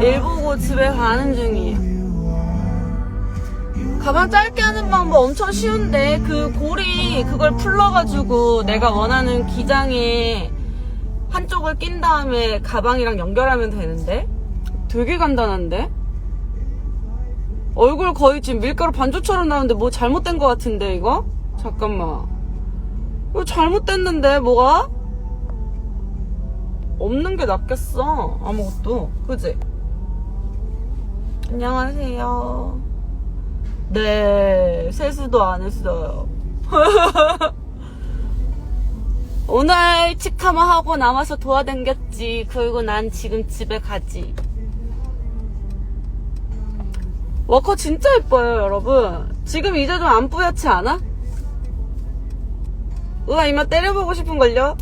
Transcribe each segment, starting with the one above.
일 보고 집에 가는 중이에요. 가방 짧게 하는 방법 엄청 쉬운데 그 고리 그걸 풀러가지고 내가 원하는 기장에 한쪽을 낀 다음에 가방이랑 연결하면 되는데? 되게 간단한데? 얼굴 거의 지금 밀가루 반죽처럼 나오는데 뭐 잘못된 것 같은데 이거? 잠깐만 이거 잘못됐는데 뭐가? 없는 게 낫겠어 아무것도. 그지? 안녕하세요. 네 세수도 안 했어요. 오늘 치카마 하고 남아서 도와댕겼지. 그리고 난 지금 집에 가지. 워커 진짜 예뻐요 여러분. 지금 이제 좀 안 뿌옇지 않아? 우와 이마 때려보고 싶은걸요?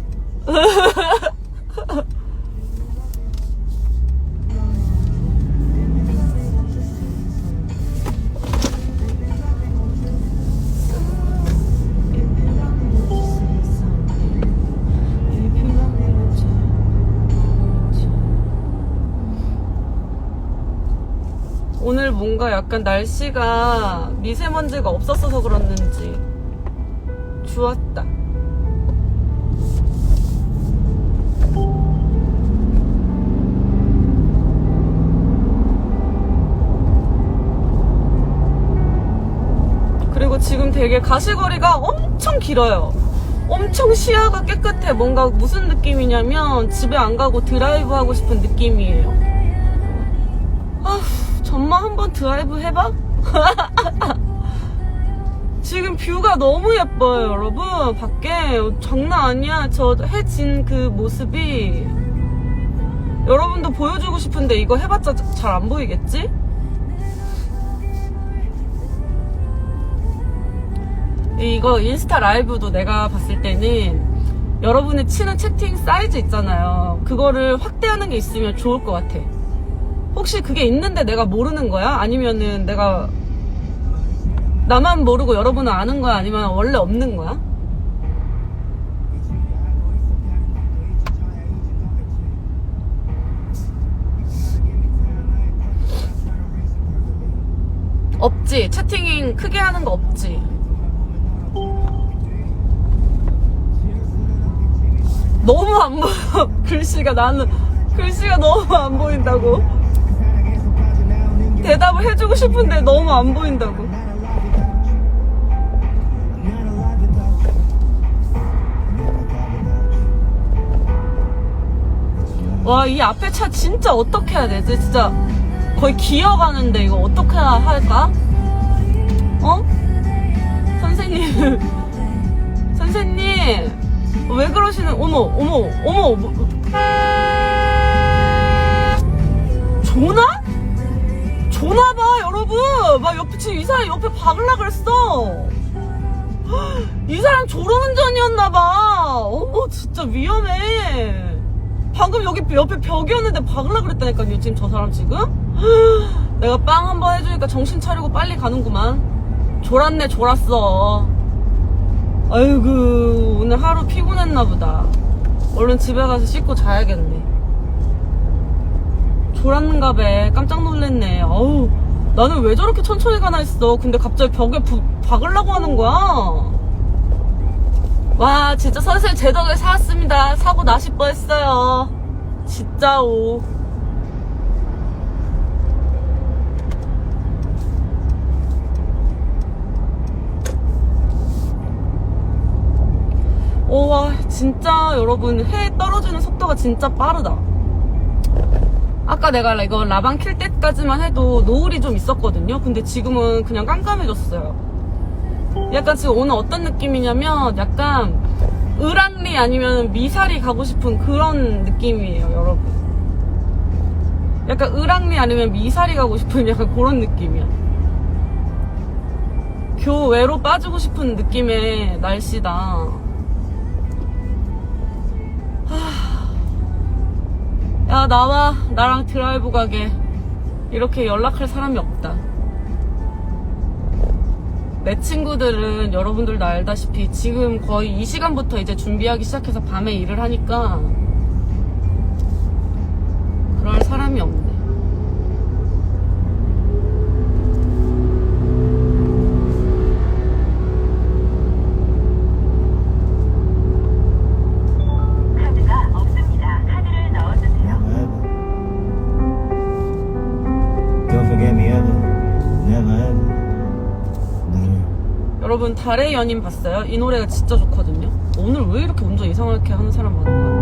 오늘 뭔가 약간 날씨가 미세먼지가 없었어서 그렇는지 좋았다. 되게 가시거리가 엄청 길어요. 엄청 시야가 깨끗해. 뭔가 무슨 느낌이냐면 집에 안 가고 드라이브 하고 싶은 느낌이에요. 아, 전마 한번 드라이브 해봐? 지금 뷰가 너무 예뻐요, 여러분. 밖에 장난 아니야. 저 해진 그 모습이 여러분도 보여주고 싶은데 이거 해봤자 잘 안 보이겠지? 이거 인스타 라이브도 내가 봤을 때는 여러분이 치는 채팅 사이즈 있잖아요. 그거를 확대하는 게 있으면 좋을 것 같아. 혹시 그게 있는데 내가 모르는 거야? 아니면은 내가 나만 모르고 여러분은 아는 거야? 아니면 원래 없는 거야? 없지. 채팅ing 크게 하는 거 없지. 너무 안 보여. 글씨가 나는 글씨가 너무 안 보인다고. 대답을 해주고 싶은데 너무 안 보인다고. 와, 이 앞에 차 진짜 어떻게 해야 되지? 진짜 거의 기어가는데 이거 어떻게 할까? 어? 선생님. 선생님. 왜 그러시는, 어머, 어머, 어머. 뭐- 조나? 조나 봐, 여러분. 막 옆에, 지금 이 사람 옆에 박을라 그랬어. 이 사람 졸음운전이었나 봐. 어머, 진짜 위험해. 방금 여기 옆에 벽이었는데 박을라 그랬다니까요, 지금 저 사람 지금? 내가 빵 한번 해주니까 정신 차리고 빨리 가는구만. 졸았네, 졸았어. 아이고, 오늘 하루 피곤했나 보다. 얼른 집에 가서 씻고 자야겠네. 졸았는가 봐. 깜짝 놀랐네. 어우, 나는 왜 저렇게 천천히 가나 했어. 근데 갑자기 벽에 부- 박으려고 하는 거야. 와, 진짜 선생님 제 덕에 살았습니다. 사고 나실 뻔했어요. 진짜 오. 오, 와, 진짜 여러분, 해 떨어지는 속도가 진짜 빠르다. 아까 내가 이거 라방 킬 때까지만 해도 노을이 좀 있었거든요. 근데 지금은 그냥 깜깜해졌어요. 약간 지금 오늘 어떤 느낌이냐면 약간 을왕리 아니면 미사리 가고 싶은 그런 느낌이에요, 여러분. 약간 을왕리 아니면 미사리 가고 싶은 약간 그런 느낌이야. 교외로 빠지고 싶은 느낌의 날씨다. 야 나와. 나랑 드라이브 가게. 이렇게 연락할 사람이 없다. 내 친구들은 여러분들도 알다시피 지금 거의 이 시간부터 이제 준비하기 시작해서 밤에 일을 하니까 달의 연인 봤어요? 이 노래가 진짜 좋거든요. 오늘 왜 이렇게 운전 이상하게 하는 사람 많은가?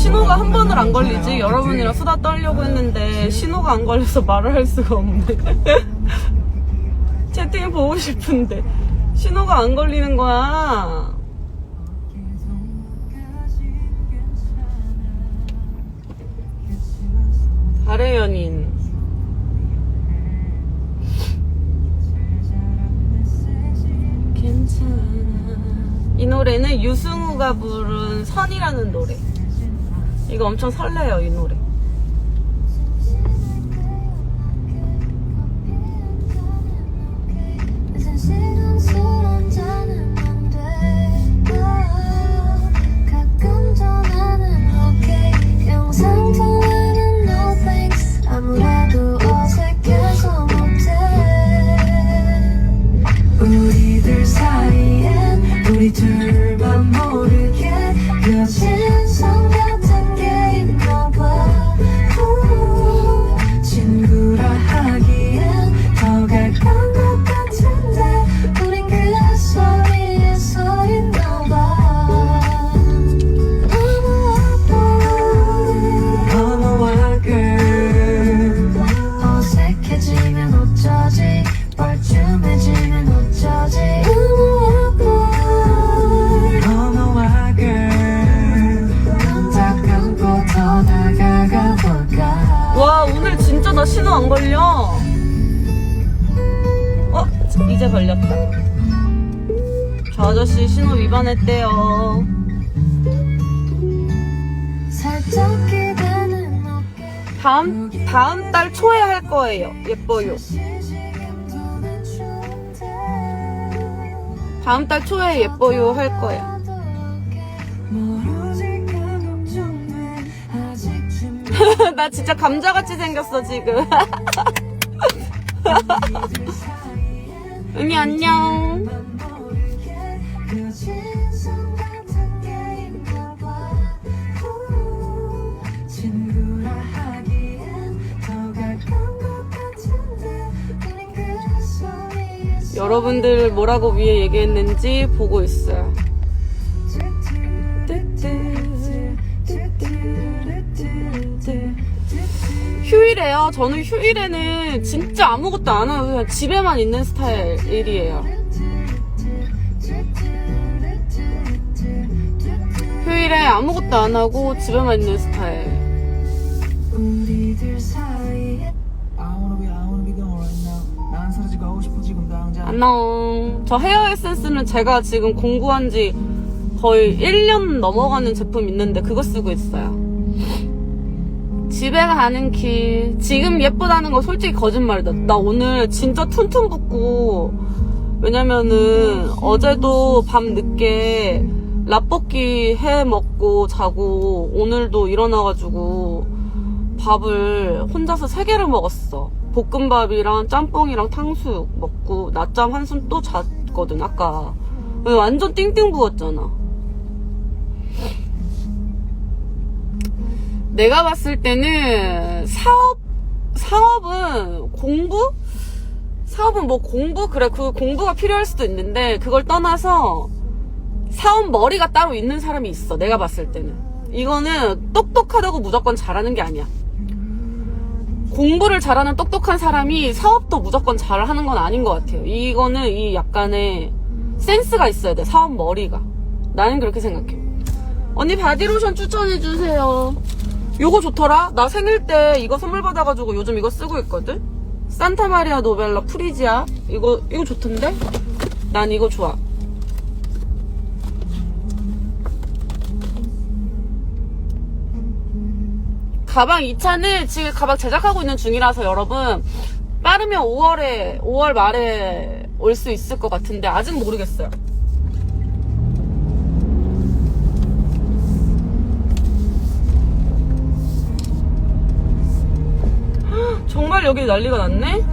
신호가 한 번을 안 걸리지? 많고 여러분이랑 수다 떨려고 했는데 신호가 안 걸려서 말을 할 수가 없네. 채팅 보고 싶은데 신호가 안 걸리는 거야. 달의 연인. 괜찮아. 이 노래는 유승우가 부른 선이라는 노래. 이거 엄청 설레요, 이 노래. 어쩌지 뻘쭘해지면 어쩌지 어머와 girl 눈다 감고 더 다가가 볼까 와, 오늘 진짜 나 신호 안 걸려. 어, 이제 걸렸다. 저 아저씨 신호 위반했대요. 살짝 다음, 다음 달 초에 할 거예요. 예뻐요. 다음 달 초에 예뻐요 할 거야. 나 진짜 감자같이 생겼어, 지금. 은희, 안녕. 여러분들 뭐라고 위에 얘기했는지 보고 있어요. 휴일에요. 저는 휴일에는 진짜 아무것도 안 하고 그냥 집에만 있는 스타일이에요. 휴일에 아무것도 안 하고 집에만 있는 스타일. 우리들 사이에 I wanna be, I wanna be gone right 난 사라지고 하고 싶어 지금 당장. 안녕. 저 헤어 에센스는 제가 지금 공부한 지 거의 1년 넘어가는 제품 있는데 그거 쓰고 있어요. 집에 가는 길 지금 예쁘다는 거 솔직히 거짓말이다 나 오늘 진짜 퉁퉁 붓고 왜냐면은 어제도 밤 늦게 라볶이 해 먹고 자고 오늘도 일어나가지고 밥을 혼자서 세 개를 먹었어 볶음밥이랑 짬뽕이랑 탕수육 먹고 낮잠 한숨 또 잤거든 아까. 완전 띵띵 부었잖아. 내가 봤을 때는 사업 사업은 공부? 사업은 뭐 공부? 그래 그 공부가 필요할 수도 있는데 그걸 떠나서 사업 머리가 따로 있는 사람이 있어 내가 봤을 때는. 이거는 똑똑하다고 무조건 잘하는 게 아니야 공부를 잘하는 똑똑한 사람이 사업도 무조건 잘하는 건 아닌 것 같아요 이거는 이 약간의 센스가 있어야 돼 사업 머리가 나는 그렇게 생각해 언니 바디로션 추천해주세요 요거 좋더라. 나 생일 때 이거 선물 받아가지고 요즘 이거 쓰고 있거든. 산타마리아 노벨라 프리지아. 이거 이거 좋던데? 난 이거 좋아. 가방 2차는 지금 가방 제작하고 있는 중이라서 여러분 빠르면 5월에 5월 말에 올 수 있을 것 같은데 아직 모르겠어요. 정말 여기 난리가 났네?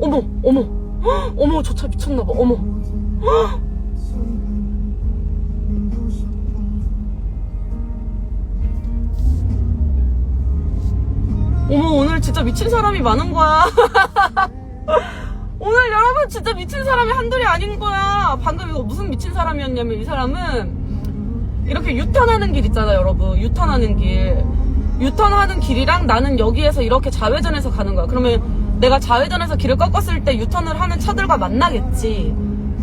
어머, 어머, 헉, 어머, 저 차 미쳤나봐, 어머. 어머, 오늘 진짜 미친 사람이 많은 거야. 오늘 여러분 진짜 미친 사람이 한둘이 아닌 거야. 방금 이거 무슨 미친 사람이었냐면 이 사람은 이렇게 유턴하는 길 있잖아요, 여러분. 유턴하는 길. 유턴하는 길이랑 나는 여기에서 이렇게 좌회전해서 가는 거야. 그러면 내가 좌회전해서 길을 꺾었을 때 유턴을 하는 차들과 만나겠지.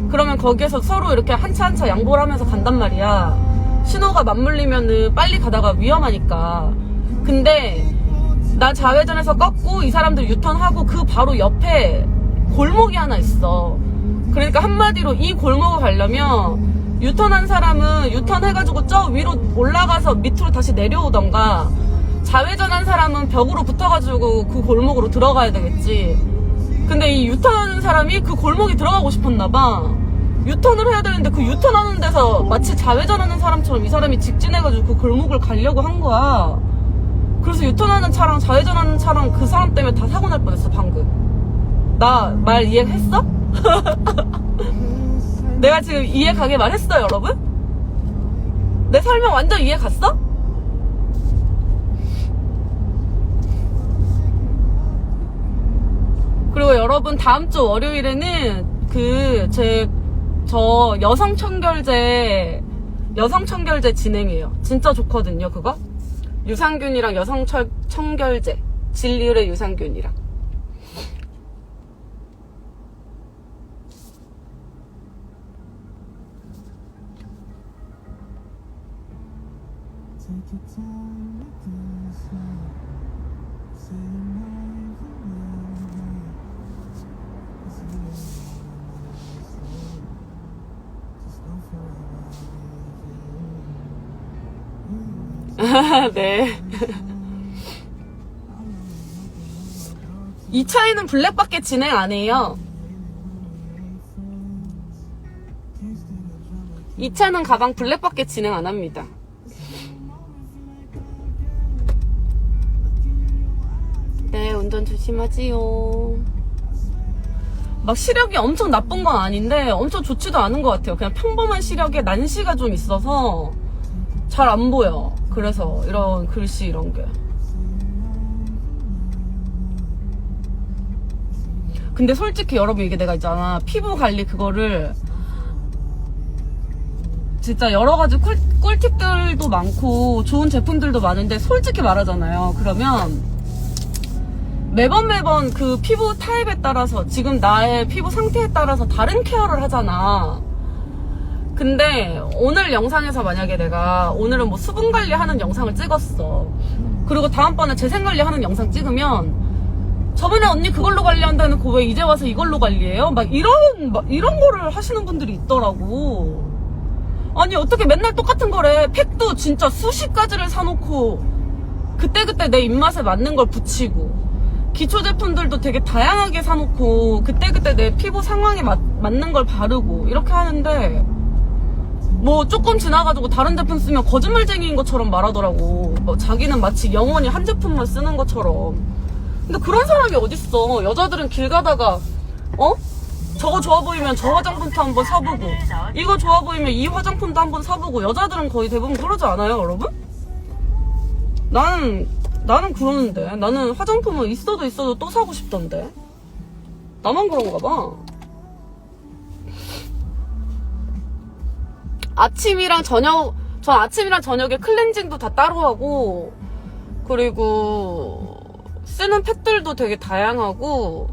그러면 거기에서 서로 이렇게 한 차 한 차 양보를 하면서 간단 말이야. 신호가 맞물리면은 빨리 가다가 위험하니까. 근데 나 좌회전해서 꺾고 이 사람들 유턴하고 그 바로 옆에 골목이 하나 있어. 그러니까 한마디로 이 골목을 가려면 유턴한 사람은 유턴해가지고 저 위로 올라가서 밑으로 다시 내려오던가 좌회전한 사람은 벽으로 붙어가지고 그 골목으로 들어가야 되겠지. 근데 이 유턴하는 사람이 그 골목에 들어가고 싶었나봐. 유턴을 해야 되는데 그 유턴하는 데서 마치 좌회전하는 사람처럼 이 사람이 직진해가지고 그 골목을 가려고 한 거야. 유턴하는 차랑 좌회전하는 차랑 그 사람 때문에 다 사고 날 뻔했어 방금. 나 말 이해했어? 내가 지금 이해 가게 말했어 여러분? 내 설명 완전 이해 갔어? 그리고 여러분 다음 주 월요일에는 그 제 저 여성 청결제 여성 청결제 진행해요. 진짜 좋거든요 그거. 유산균이랑 여성 철- 청결제 진리의 유산균이랑. 네. 이 차이는 블랙밖에 진행 안 해요. 이 차는 가방 블랙밖에 진행 안 합니다. 네, 운전 조심하지요. 막 시력이 엄청 나쁜 건 아닌데 엄청 좋지도 않은 것 같아요. 그냥 평범한 시력에 난시가 좀 있어서 잘 안 보여. 그래서 이런 글씨 이런 게. 근데 솔직히 여러분 이게 내가 있잖아 피부 관리 그거를 진짜 여러 가지 꿀, 꿀팁들도 많고 좋은 제품들도 많은데 솔직히 말하잖아요. 그러면 매번 매번 그 피부 타입에 따라서 지금 나의 피부 상태에 따라서 다른 케어를 하잖아. 근데 오늘 영상에서 만약에 내가 오늘은 뭐 수분 관리하는 영상을 찍었어. 그리고 다음번에 재생 관리하는 영상 찍으면 저번에 언니 그걸로 관리한다는 거 왜 이제 와서 이걸로 관리해요? 막 이런 막 이런 거를 하시는 분들이 있더라고. 아니 어떻게 맨날 똑같은 거래 팩도 진짜 수십 가지를 사놓고 그때그때 내 입맛에 맞는 걸 붙이고 기초 제품들도 되게 다양하게 사놓고 그때그때 내 피부 상황에 맞, 맞는 걸 바르고 이렇게 하는데 뭐 조금 지나가지고 다른 제품 쓰면 거짓말쟁이인 것처럼 말하더라고. 뭐 자기는 마치 영원히 한 제품만 쓰는 것처럼. 근데 그런 사람이 어딨어. 여자들은 길 가다가 어? 저거 좋아 보이면 저 화장품도 한번 사보고 이거 좋아 보이면 이 화장품도 한번 사보고 여자들은 거의 대부분 그러지 않아요 여러분? 나는 나는 그러는데. 나는 화장품은 있어도 있어도 또 사고 싶던데. 나만 그런가 봐 아침이랑 저녁 저 아침이랑 저녁에 클렌징도 다 따로 하고 그리고 쓰는 팩들도 되게 다양하고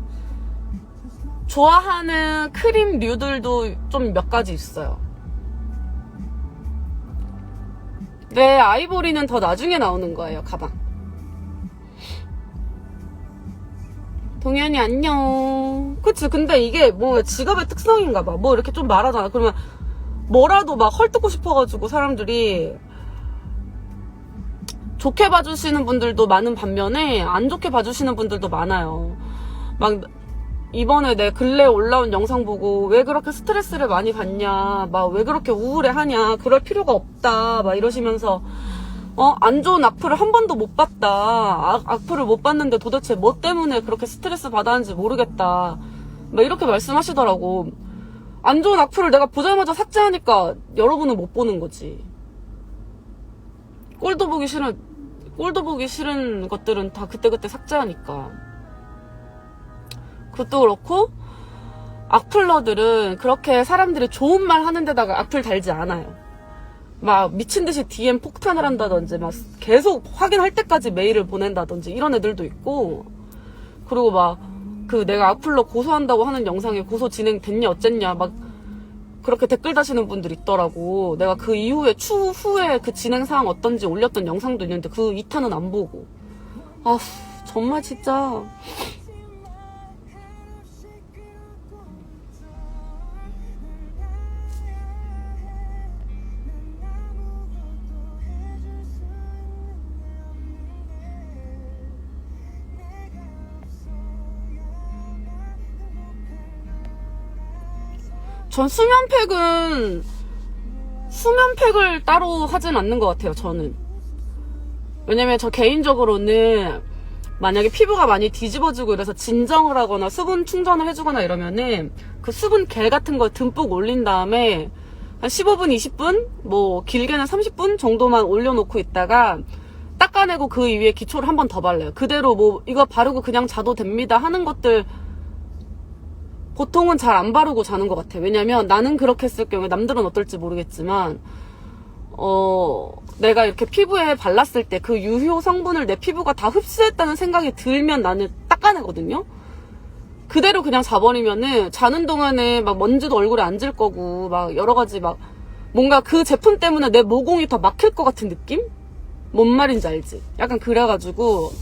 좋아하는 크림류들도 좀 몇 가지 있어요. 네, 아이보리는 더 나중에 나오는 거예요, 가방. 동현이 안녕. 그치, 근데 이게 뭐 직업의 특성인가 봐. 뭐 이렇게 좀 말하잖아. 그러면 뭐라도 막 헐뜯고 싶어가지고 사람들이 좋게 봐주시는 분들도 많은 반면에 안 좋게 봐주시는 분들도 많아요. 막 이번에 내 근래 올라온 영상 보고 왜 그렇게 스트레스를 많이 받냐, 막 왜 그렇게 우울해 하냐, 그럴 필요가 없다, 막 이러시면서 어, 안 좋은 악플을 한 번도 못 봤다. 악, 악플을 못 봤는데 도대체 뭐 때문에 그렇게 스트레스 받았는지 모르겠다. 막 이렇게 말씀하시더라고. 안 좋은 악플을 내가 보자마자 삭제하니까 여러분은 못 보는 거지. 꼴도 보기 싫은, 꼴도 보기 싫은 것들은 다 그때그때 삭제하니까. 그것도 그렇고, 악플러들은 그렇게 사람들이 좋은 말 하는 데다가 악플 달지 않아요. 막 미친 듯이 DM 폭탄을 한다든지, 막 계속 확인할 때까지 메일을 보낸다든지, 이런 애들도 있고, 그리고 막, 그 내가 악플러 고소한다고 하는 영상에 고소 진행됐냐, 어쨌냐, 막, 그렇게 댓글 다시는 분들 있더라고. 내가 그 이후에 추후에 그 진행 상황 어떤지 올렸던 영상도 있는데 그 2탄은 안 보고. 아, 정말 진짜. 전 수면팩은 수면팩을 따로 하진 않는 것 같아요. 저는 왜냐면 저 개인적으로는 만약에 피부가 많이 뒤집어지고 이래서 진정을 하거나 수분 충전을 해주거나 이러면은 그 수분 겔 같은 거 듬뿍 올린 다음에 한 15분, 20분, 뭐 길게는 30분 정도만 올려놓고 있다가 닦아내고 그 위에 기초를 한 번 더 발라요. 그대로 뭐 이거 바르고 그냥 자도 됩니다 하는 것들 보통은 잘 안 바르고 자는 것 같아. 왜냐면 나는 그렇게 했을 경우에 남들은 어떨지 모르겠지만, 어, 내가 이렇게 피부에 발랐을 때 그 유효 성분을 내 피부가 다 흡수했다는 생각이 들면 나는 닦아내거든요? 그대로 그냥 자버리면은 자는 동안에 막 먼지도 얼굴에 앉을 거고, 막 여러 가지 막 뭔가 그 제품 때문에 내 모공이 더 막힐 것 같은 느낌? 뭔 말인지 알지? 약간 그래가지고,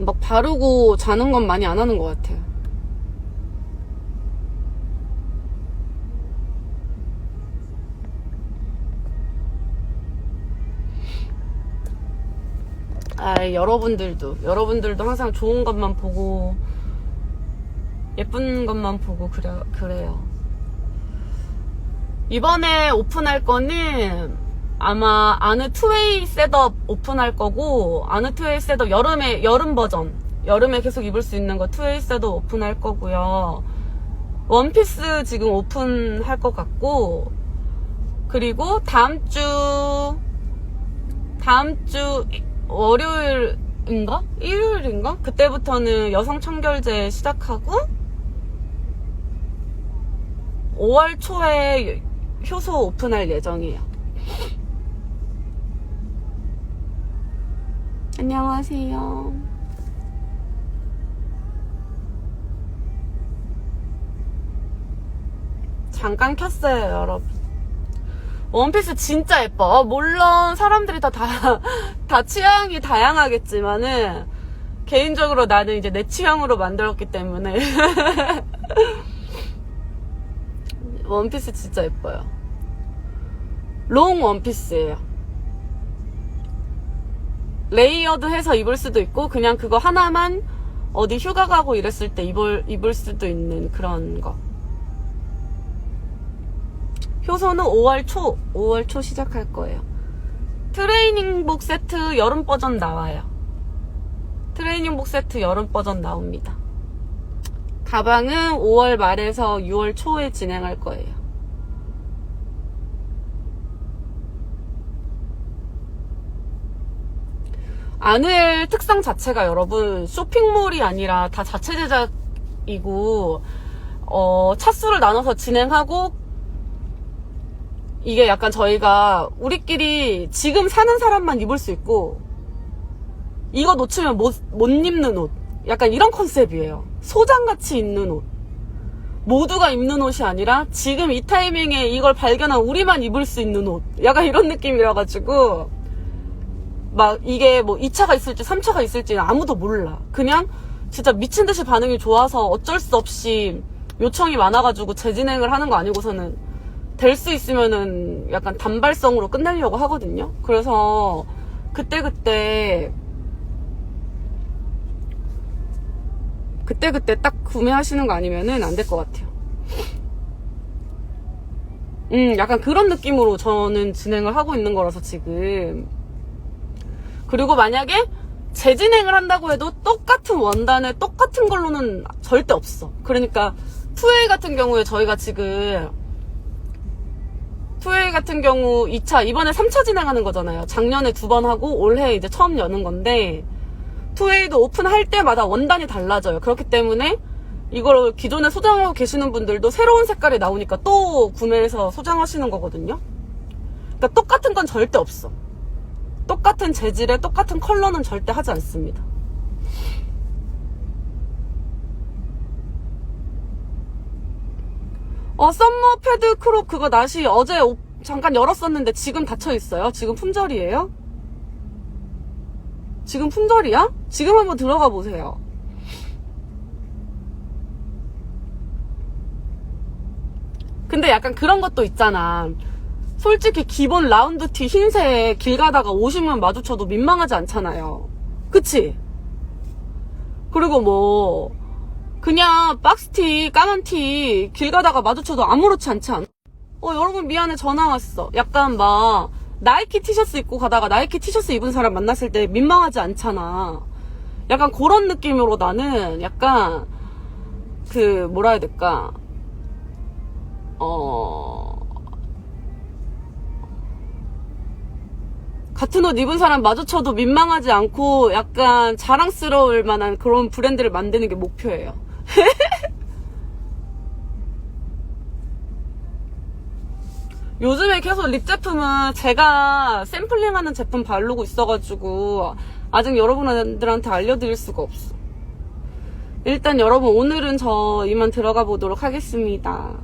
막 바르고 자는 건 많이 안 하는 것 같아요. 아, 여러분들도, 여러분들도 항상 좋은 것만 보고, 예쁜 것만 보고, 그래, 그래요. 이번에 오픈할 거는, 아마 아느 투웨이 셋업 오픈할 거고 아느 투웨이 셋업 여름에 여름 버전. 여름에 계속 입을 수 있는 거 투웨이 셋업 오픈할 거고요. 원피스 지금 오픈할 것 같고 그리고 다음 주 다음 주 월요일인가? 일요일인가? 그때부터는 여성 청결제 시작하고 5월 초에 효소 오픈할 예정이에요. 안녕하세요. 잠깐 켰어요, 여러분. 원피스 진짜 예뻐. 물론 사람들이 다, 다, 다 취향이 다양하겠지만은, 개인적으로 나는 이제 내 취향으로 만들었기 때문에. 원피스 진짜 예뻐요. 롱 원피스예요. 레이어드 해서 입을 수도 있고 그냥 그거 하나만 어디 휴가 가고 이랬을 때 입을 입을 수도 있는 그런 거. 효소는 5월 초, 5월 초 시작할 거예요. 트레이닝복 세트 여름 버전 나와요. 트레이닝복 세트 여름 버전 나옵니다. 가방은 5월 말에서 6월 초에 진행할 거예요. 아누엘 특성 자체가 여러분 쇼핑몰이 아니라 다 자체 제작이고 어, 차수를 나눠서 진행하고 이게 약간 저희가 우리끼리 지금 사는 사람만 입을 수 있고 이거 놓치면 못, 못 입는 옷. 약간 이런 컨셉이에요. 소장같이 입는 옷. 모두가 입는 옷이 아니라 지금 이 타이밍에 이걸 발견한 우리만 입을 수 있는 옷. 약간 이런 느낌이라 가지고 막 이게 뭐 2차가 있을지 3차가 있을지 아무도 몰라. 그냥 진짜 미친 듯이 반응이 좋아서 어쩔 수 없이 요청이 많아가지고 재진행을 하는 거 아니고서는 될 수 있으면은 약간 단발성으로 끝내려고 하거든요. 그래서 그때그때 그때그때 딱 구매하시는 거 아니면은 안 될 것 같아요. 음, 약간 그런 느낌으로 저는 진행을 하고 있는 거라서 지금. 그리고 만약에 재진행을 한다고 해도 똑같은 원단에 똑같은 걸로는 절대 없어. 그러니까 2A 같은 경우에 저희가 지금 2A 같은 경우 2차 이번에 3차 진행하는 거잖아요. 작년에 두 번 하고 올해 이제 처음 여는 건데 2A도 오픈할 때마다 원단이 달라져요. 그렇기 때문에 이걸 기존에 소장하고 계시는 분들도 새로운 색깔이 나오니까 또 구매해서 소장하시는 거거든요. 그러니까 똑같은 건 절대 없어. 똑같은 재질에 똑같은 컬러는 절대 하지 않습니다. 어, 썸머 패드 크롭 그거 나시 어제 오- 잠깐 열었었는데 지금 닫혀 있어요. 지금 품절이에요? 지금 품절이야? 지금 한번 들어가 보세요. 근데 약간 그런 것도 있잖아. 솔직히 기본 라운드 티 흰색 길 가다가 오시면 마주쳐도 민망하지 않잖아요. 그치? 그리고 뭐, 그냥 박스티, 까만 티 길 가다가 마주쳐도 아무렇지 않지 않아? 어, 여러분 미안해 전화 왔어. 약간 막, 나이키 티셔츠 입고 가다가 나이키 티셔츠 입은 사람 만났을 때 민망하지 않잖아. 약간 그런 느낌으로 나는 약간, 그, 뭐라 해야 될까. 어, 같은 옷 입은 사람 마주쳐도 민망하지 않고 약간 자랑스러울 만한 그런 브랜드를 만드는 게 목표예요. 요즘에 계속 립 제품은 제가 샘플링하는 제품 바르고 있어가지고 아직 여러분들한테 알려드릴 수가 없어. 일단 여러분 오늘은 저 이만 들어가 보도록 하겠습니다.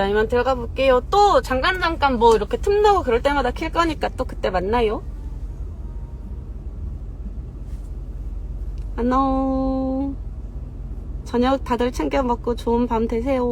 일단 이만 들어가 볼게요. 또 잠깐 잠깐 뭐 이렇게 틈나고 그럴 때마다 킬 거니까 또 그때 만나요. 안녕. 저녁 다들 챙겨 먹고 좋은 밤 되세요.